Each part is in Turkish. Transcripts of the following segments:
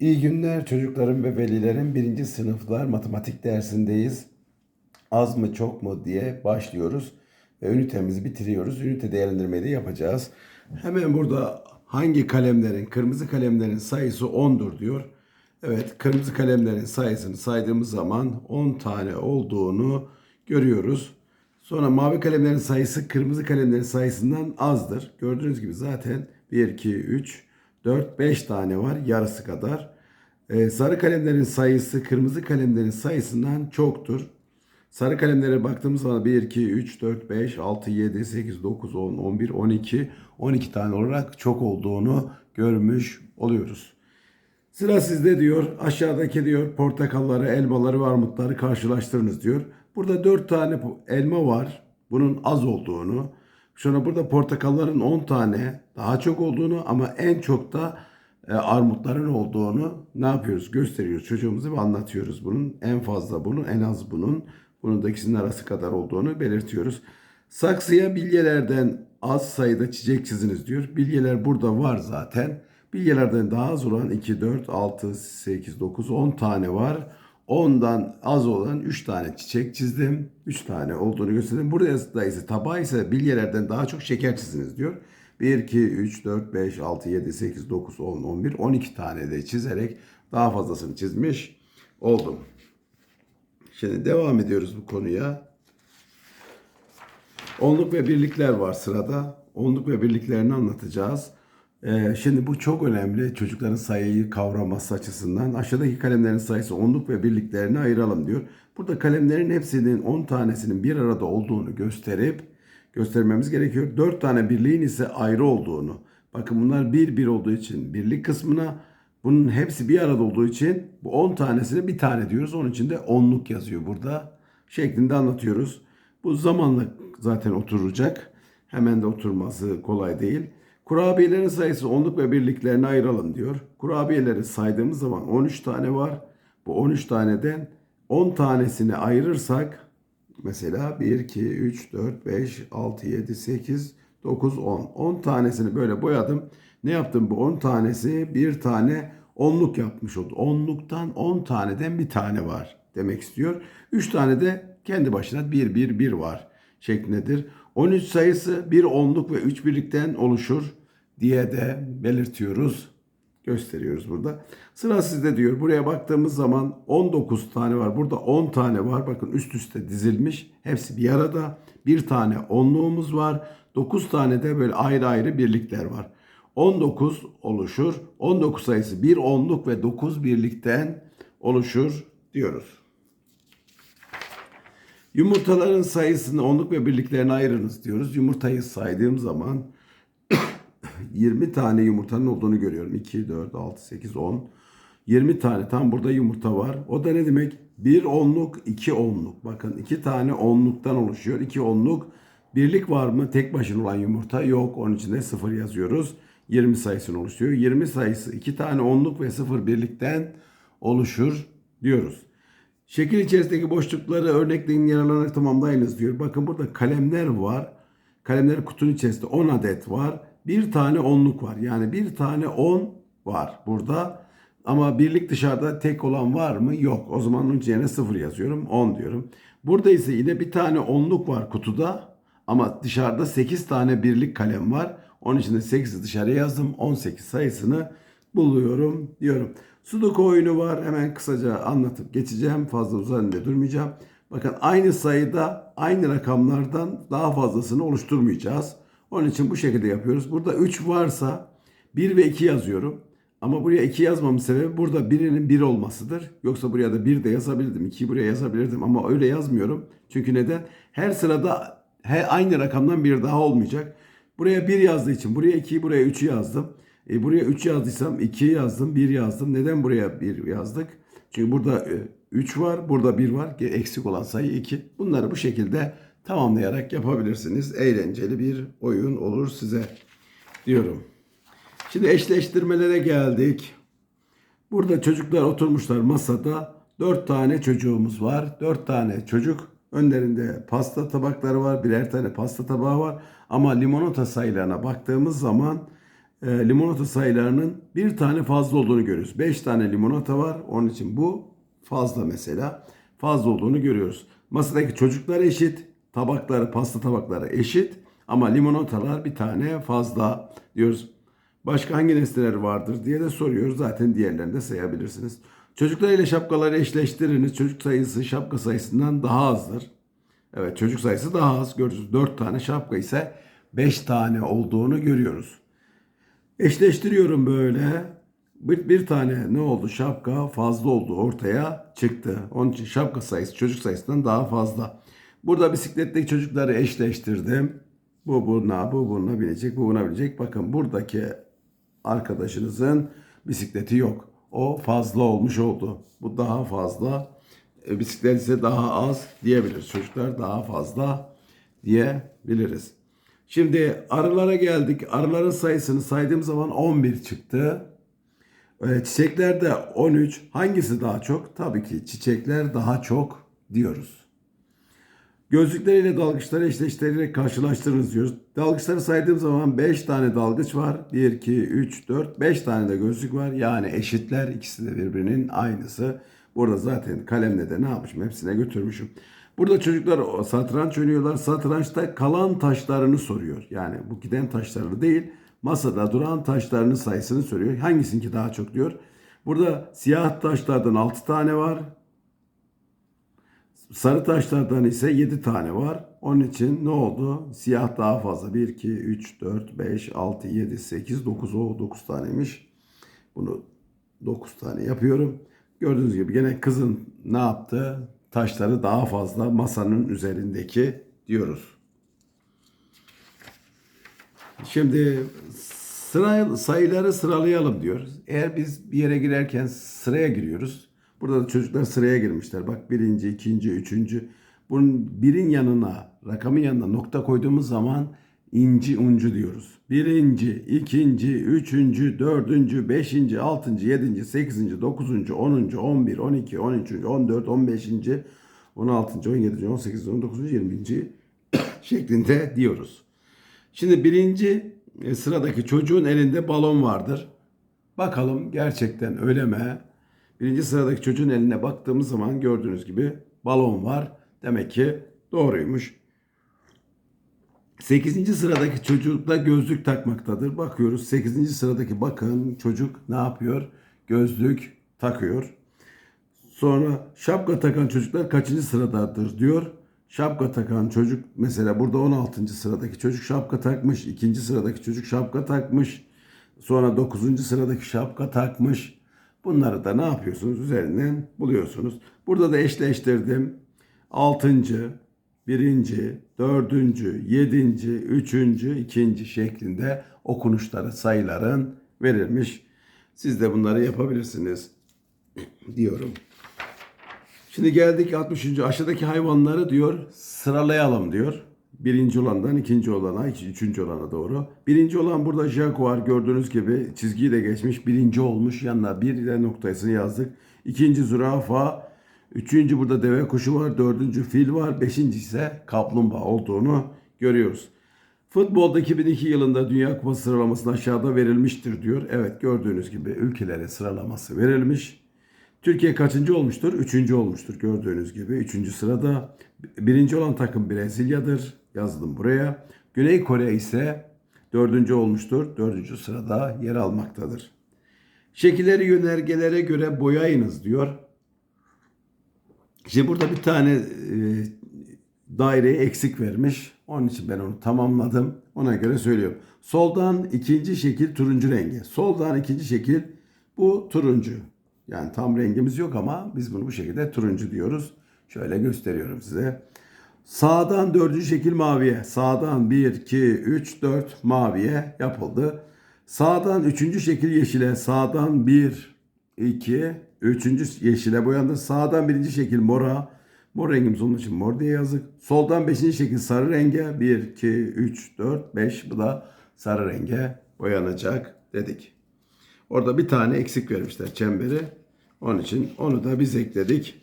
İyi günler çocuklarım ve velilerim. Birinci sınıflar matematik dersindeyiz. Az mı çok mu diye başlıyoruz ve ünitemizi bitiriyoruz. Ünite değerlendirmeyi de yapacağız. Hemen burada hangi kalemlerin, kırmızı kalemlerin sayısı 10'dur diyor. Evet, kırmızı kalemlerin sayısını saydığımız zaman 10 tane olduğunu görüyoruz. Sonra mavi kalemlerin sayısı kırmızı kalemlerin sayısından azdır. Gördüğünüz gibi zaten 1, 2, 3, 4, 5 tane var yarısı kadar. Ee, sarı kalemlerin sayısı kırmızı kalemlerin sayısından çoktur. Sarı kalemlere baktığımız zaman 1, 2, 3, 4, 5, 6, 7, 8, 9, 10, 11, 12, 12 tane olarak çok olduğunu görmüş oluyoruz. Sıra sizde diyor. Aşağıdaki diyor portakalları, elmaları ve armutları karşılaştırınız diyor. Burada 4 tane elma var. Bunun az olduğunu. Sonra burada portakalların 10 tane daha çok olduğunu ama en çok da e, armutların olduğunu ne yapıyoruz? Gösteriyoruz çocuğumuza ve anlatıyoruz bunun. En fazla bunun, en az bunun. Bunun da ikisinin arası kadar olduğunu belirtiyoruz. Saksıya bilyelerden az sayıda çiçek çiziniz diyor. Bilyeler burada var zaten. Bilyelerden daha az olan 2, 4, 6, 8, 9, 10 tane var. 10'dan az olan 3 tane çiçek çizdim. 3 tane olduğunu gösterdim. Burada da ise tabağı ise bilyelerden daha çok şeker çiziniz diyor. 1, 2, 3, 4, 5, 6, 7, 8, 9, 10, 11, 12 tane de çizerek daha fazlasını çizmiş oldum. Şimdi devam ediyoruz bu konuya. Onluk ve birlikler var sırada. Onluk ve birliklerini anlatacağız. Ee, şimdi bu çok önemli çocukların sayıyı kavraması açısından. Aşağıdaki kalemlerin sayısı onluk ve birliklerini ayıralım diyor. Burada kalemlerin hepsinin 10 tanesinin bir arada olduğunu gösterip göstermemiz gerekiyor. 4 tane birliğin ise ayrı olduğunu. Bakın bunlar bir bir olduğu için birlik kısmına bunun hepsi bir arada olduğu için bu 10 tanesine bir tane diyoruz. Onun için de onluk yazıyor burada. Şeklinde anlatıyoruz. Bu zamanla zaten oturacak. Hemen de oturması kolay değil. Kurabiyelerin sayısı onluk ve birliklerine ayıralım diyor. Kurabiyeleri saydığımız zaman 13 tane var. Bu 13 taneden 10 tanesini ayırırsak mesela 1, 2, 3, 4, 5, 6, 7, 8, 9, 10. 10 tanesini böyle boyadım. Ne yaptım bu 10 tanesi bir tane onluk yapmış oldu. Onluktan 10 taneden bir tane var demek istiyor. 3 tane de kendi başına 1, 1, 1 var şeklindedir. 13 sayısı bir onluk ve 3 birlikten oluşur diye de belirtiyoruz. Gösteriyoruz burada. Sıra sizde diyor. Buraya baktığımız zaman 19 tane var. Burada 10 tane var. Bakın üst üste dizilmiş. Hepsi bir arada. Bir tane onluğumuz var. 9 tane de böyle ayrı ayrı birlikler var. 19 oluşur. 19 sayısı bir onluk ve 9 birlikten oluşur diyoruz. Yumurtaların sayısını onluk ve birliklerine ayırınız diyoruz. Yumurtayı saydığım zaman 20 tane yumurtanın olduğunu görüyorum. 2, 4, 6, 8, 10. 20 tane tam burada yumurta var. O da ne demek? Bir onluk, iki onluk. Bakın iki tane onluktan oluşuyor. İki onluk. Birlik var mı? Tek başına olan yumurta yok. Onun için de sıfır yazıyoruz. 20 sayısını oluşturuyor. 20 sayısı iki tane onluk ve sıfır birlikten oluşur diyoruz. Şekil içerisindeki boşlukları örneklerin yer alarak tamamlayınız diyor. Bakın burada kalemler var. Kalemler kutunun içerisinde 10 adet var. Bir tane onluk var. Yani bir tane 10 var burada. Ama birlik dışarıda tek olan var mı? Yok. O zaman onun yerine 0 yazıyorum. 10 diyorum. Burada ise yine bir tane onluk var kutuda. Ama dışarıda 8 tane birlik kalem var. Onun için de 8'i dışarıya yazdım. 18 sayısını buluyorum diyorum. Sudoku oyunu var. Hemen kısaca anlatıp geçeceğim. Fazla üzerinde durmayacağım. Bakın aynı sayıda aynı rakamlardan daha fazlasını oluşturmayacağız. Onun için bu şekilde yapıyoruz. Burada 3 varsa 1 ve 2 yazıyorum. Ama buraya 2 yazmamın sebebi burada birinin 1 olmasıdır. Yoksa buraya da 1 de yazabilirdim. 2'yi buraya yazabilirdim ama öyle yazmıyorum. Çünkü neden? Her sırada her aynı rakamdan bir daha olmayacak. Buraya 1 yazdığı için buraya 2'yi buraya 3'ü yazdım. E buraya 3 yazdıysam 2'yi yazdım, 1 yazdım. Neden buraya 1 yazdık? Çünkü burada 3 var, burada 1 var. Eksik olan sayı 2. Bunları bu şekilde tamamlayarak yapabilirsiniz. Eğlenceli bir oyun olur size diyorum. Şimdi eşleştirmelere geldik. Burada çocuklar oturmuşlar masada. Dört tane çocuğumuz var. Dört tane çocuk. Önlerinde pasta tabakları var. Birer tane pasta tabağı var. Ama limonata sayılarına baktığımız zaman e, limonata sayılarının bir tane fazla olduğunu görüyoruz. 5 tane limonata var. Onun için bu fazla mesela. Fazla olduğunu görüyoruz. Masadaki çocuklar eşit. Tabakları, pasta tabakları eşit. Ama limonatalar bir tane fazla diyoruz. Başka hangi nesneler vardır diye de soruyoruz. Zaten diğerlerini de sayabilirsiniz. Çocuklar ile şapkaları eşleştiriniz. Çocuk sayısı şapka sayısından daha azdır. Evet çocuk sayısı daha az. Görüyoruz 4 tane şapka ise 5 tane olduğunu görüyoruz. Eşleştiriyorum böyle. Bir, bir tane ne oldu? Şapka fazla oldu ortaya çıktı. Onun için şapka sayısı çocuk sayısından daha fazla. Burada bisikletteki çocukları eşleştirdim. Bu buna, bu buna binecek, bu buna binecek. Bakın buradaki arkadaşınızın bisikleti yok. O fazla olmuş oldu. Bu daha fazla. E, bisiklet ise daha az diyebiliriz. Çocuklar daha fazla diyebiliriz. Şimdi arılara geldik. Arıların sayısını saydığım zaman 11 çıktı. E, çiçeklerde 13. Hangisi daha çok? Tabii ki çiçekler daha çok diyoruz. Gözlükleriyle dalgıçları eşleştirerek karşılaştırırız diyoruz. Dalgıçları saydığım zaman 5 tane dalgıç var. 1, 2, 3, 4, 5 tane de gözlük var. Yani eşitler. ikisi de birbirinin aynısı. Burada zaten kalemle de ne yapmışım? Hepsine götürmüşüm. Burada çocuklar satranç oynuyorlar. Satrançta kalan taşlarını soruyor. Yani bu giden taşlarını değil, masada duran taşlarının sayısını soruyor. Hangisinki daha çok diyor. Burada siyah taşlardan 6 tane var. Sarı taşlardan ise 7 tane var. Onun için ne oldu? Siyah daha fazla. 1, 2, 3, 4, 5, 6, 7, 8, 9. O 9 taneymiş. Bunu 9 tane yapıyorum. Gördüğünüz gibi gene kızın ne yaptı? Taşları daha fazla masanın üzerindeki diyoruz. Şimdi sıra sayıları sıralayalım diyor. Eğer biz bir yere girerken sıraya giriyoruz. Burada da çocuklar sıraya girmişler. Bak birinci, ikinci, üçüncü. Bunun birin yanına, rakamın yanına nokta koyduğumuz zaman inci uncu diyoruz. Birinci, ikinci, üçüncü, dördüncü, beşinci, altıncı, yedinci, sekizinci, dokuzuncu, onuncu, on bir, on iki, on üçüncü, on dört, on beşinci, on altıncı, on yedinci, on sekizinci, on dokuzuncu, yirminci şeklinde diyoruz. Şimdi birinci e, sıradaki çocuğun elinde balon vardır. Bakalım gerçekten öyle mi? Birinci sıradaki çocuğun eline baktığımız zaman gördüğünüz gibi balon var. Demek ki doğruymuş. 8. sıradaki çocuk da gözlük takmaktadır. Bakıyoruz 8. sıradaki bakın çocuk ne yapıyor? Gözlük takıyor. Sonra şapka takan çocuklar kaçıncı sıradadır diyor. Şapka takan çocuk mesela burada 16. sıradaki çocuk şapka takmış. 2. sıradaki çocuk şapka takmış. Sonra 9. sıradaki şapka takmış. Bunları da ne yapıyorsunuz? Üzerinden buluyorsunuz. Burada da eşleştirdim. 6. birinci, dördüncü, yedinci, üçüncü, ikinci şeklinde okunuşları, sayıların verilmiş. Siz de bunları yapabilirsiniz diyorum. Şimdi geldik 60. aşağıdaki hayvanları diyor sıralayalım diyor. Birinci olandan ikinci olana, üçüncü olana doğru. Birinci olan burada Jaguar gördüğünüz gibi çizgiyi de geçmiş. Birinci olmuş. Yanına bir ile noktasını yazdık. İkinci zürafa. Üçüncü burada deve kuşu var. Dördüncü fil var. Beşinci ise kaplumbağa olduğunu görüyoruz. Futbolda 2002 yılında Dünya Kupası sıralamasında aşağıda verilmiştir diyor. Evet gördüğünüz gibi ülkelere sıralaması verilmiş. Türkiye kaçıncı olmuştur? Üçüncü olmuştur gördüğünüz gibi. Üçüncü sırada. Birinci olan takım Brezilya'dır. Yazdım buraya. Güney Kore ise dördüncü olmuştur. Dördüncü sırada yer almaktadır. Şekilleri yönergelere göre boyayınız diyor. Şimdi burada bir tane e, daireyi eksik vermiş. Onun için ben onu tamamladım. Ona göre söylüyorum. Soldan ikinci şekil turuncu rengi. Soldan ikinci şekil bu turuncu. Yani tam rengimiz yok ama biz bunu bu şekilde turuncu diyoruz. Şöyle gösteriyorum size. Sağdan dördüncü şekil maviye. Sağdan 1, 2, 3, 4 maviye yapıldı. Sağdan üçüncü şekil yeşile. Sağdan 1, 2, üçüncü yeşile boyandı. Sağdan birinci şekil mora. Mor rengimiz onun için mor diye yazdık. Soldan beşinci şekil sarı renge. 1, 2, 3, 4, 5. Bu da sarı renge boyanacak dedik. Orada bir tane eksik vermişler çemberi. Onun için onu da biz ekledik.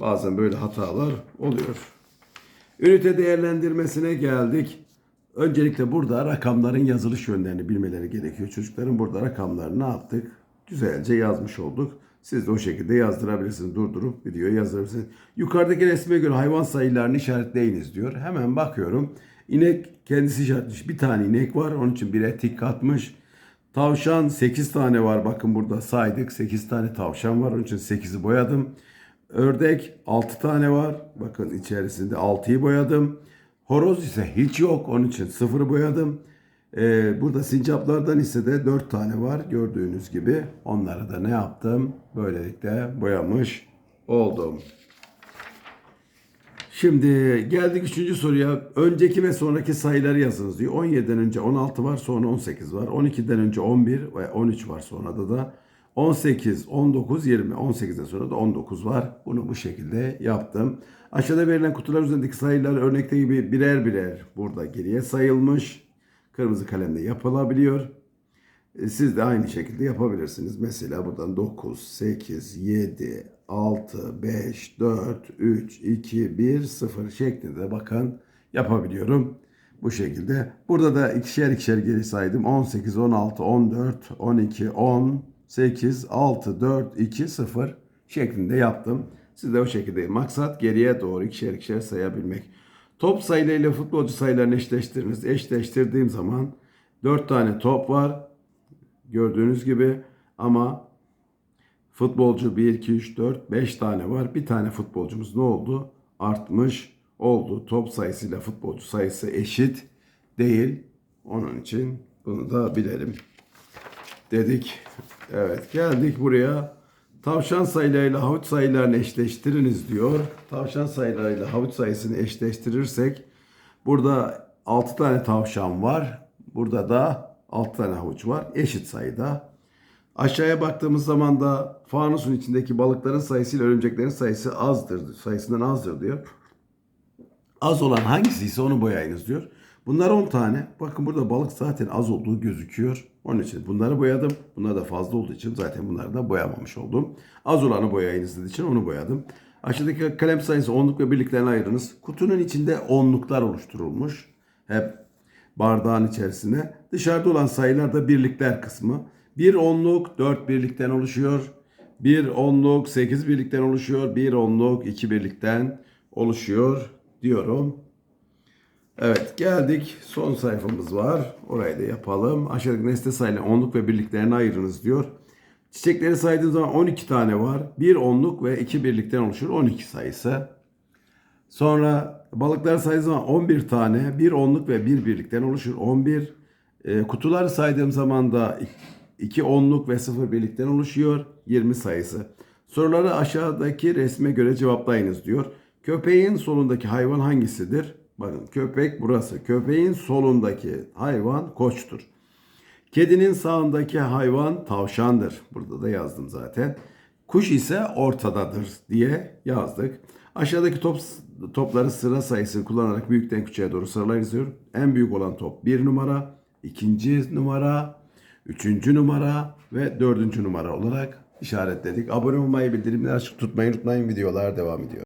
Bazen böyle hatalar oluyor. Ünite değerlendirmesine geldik. Öncelikle burada rakamların yazılış yönlerini bilmeleri gerekiyor. Çocukların burada rakamlarını ne yaptık? Güzelce yazmış olduk. Siz de o şekilde yazdırabilirsiniz. Durdurup videoya yazdırabilirsiniz. Yukarıdaki resme göre hayvan sayılarını işaretleyiniz diyor. Hemen bakıyorum. İnek kendisi işaretlemiş. Bir tane inek var. Onun için bire tik atmış. Tavşan 8 tane var. Bakın burada saydık. 8 tane tavşan var. Onun için 8'i boyadım. Ördek 6 tane var. Bakın içerisinde 6'yı boyadım. Horoz ise hiç yok. Onun için 0'ı boyadım. Ee, burada sincaplardan ise de 4 tane var. Gördüğünüz gibi. Onları da ne yaptım? Böylelikle boyamış oldum. Şimdi geldik üçüncü soruya. Önceki ve sonraki sayıları yazınız diyor. 17'den önce 16 var, sonra 18 var. 12'den önce 11 ve 13 var sonra da da 18, 19, 20. 18'den sonra da 19 var. Bunu bu şekilde yaptım. Aşağıda verilen kutular üzerindeki sayılar örnekte gibi birer birer burada geriye sayılmış. Kırmızı kalemle yapılabiliyor. E, Siz de aynı şekilde yapabilirsiniz. Mesela buradan 9, 8, 7, 6, 5, 4, 3, 2, 1, 0 şeklinde bakın yapabiliyorum. Bu şekilde. Burada da ikişer ikişer geri saydım. 18, 16, 14, 12, 10, 8, 6, 4, 2, 0 şeklinde yaptım. Siz de o şekilde maksat geriye doğru ikişer ikişer sayabilmek. Top sayılarıyla futbolcu sayılarını eşleştiriniz. Eşleştirdiğim zaman 4 tane top var. Gördüğünüz gibi ama futbolcu 1, 2, 3, 4, 5 tane var. Bir tane futbolcumuz ne oldu? Artmış oldu. Top sayısıyla futbolcu sayısı eşit değil. Onun için bunu da bilelim dedik. Evet geldik buraya. Tavşan sayılarıyla havuç sayılarını eşleştiriniz diyor. Tavşan sayılarıyla havuç sayısını eşleştirirsek burada 6 tane tavşan var. Burada da 6 tane havuç var. Eşit sayıda. Aşağıya baktığımız zaman da fanusun içindeki balıkların sayısıyla örümceklerin sayısı azdır. Sayısından azdır diyor. Az olan hangisi ise onu boyayınız diyor. Bunlar 10 tane. Bakın burada balık zaten az olduğu gözüküyor. Onun için bunları boyadım. Bunlar da fazla olduğu için zaten bunları da boyamamış oldum. Az olanı boyayınız dediği için onu boyadım. Aşağıdaki kalem sayısı onluk ve birliklerine ayırınız. Kutunun içinde onluklar oluşturulmuş. Hep bardağın içerisine. Dışarıda olan sayılar da birlikler kısmı. Bir onluk 4 birlikten oluşuyor. Bir onluk 8 birlikten oluşuyor. Bir onluk 2 birlikten oluşuyor diyorum. Evet geldik. Son sayfamız var. Orayı da yapalım. Aşağıdaki nesne sayılı onluk ve birliklerine ayırınız diyor. Çiçekleri saydığım zaman 12 tane var. Bir onluk ve iki birlikten oluşur. 12 sayısı. Sonra balıklar saydığı zaman 11 tane. Bir onluk ve bir birlikten oluşur. 11. E, kutuları saydığım zaman da 2 onluk ve 0 birlikten oluşuyor. 20 sayısı. Soruları aşağıdaki resme göre cevaplayınız diyor. Köpeğin solundaki hayvan hangisidir? Bakın köpek burası. Köpeğin solundaki hayvan koçtur. Kedinin sağındaki hayvan tavşandır. Burada da yazdım zaten. Kuş ise ortadadır diye yazdık. Aşağıdaki top, topları sıra sayısını kullanarak büyükten küçüğe doğru sıralayınız diyor. En büyük olan top 1 numara, ikinci numara, üçüncü numara ve dördüncü numara olarak işaretledik. Abone olmayı, bildirimleri açık tutmayı unutmayın. Videolar devam ediyor.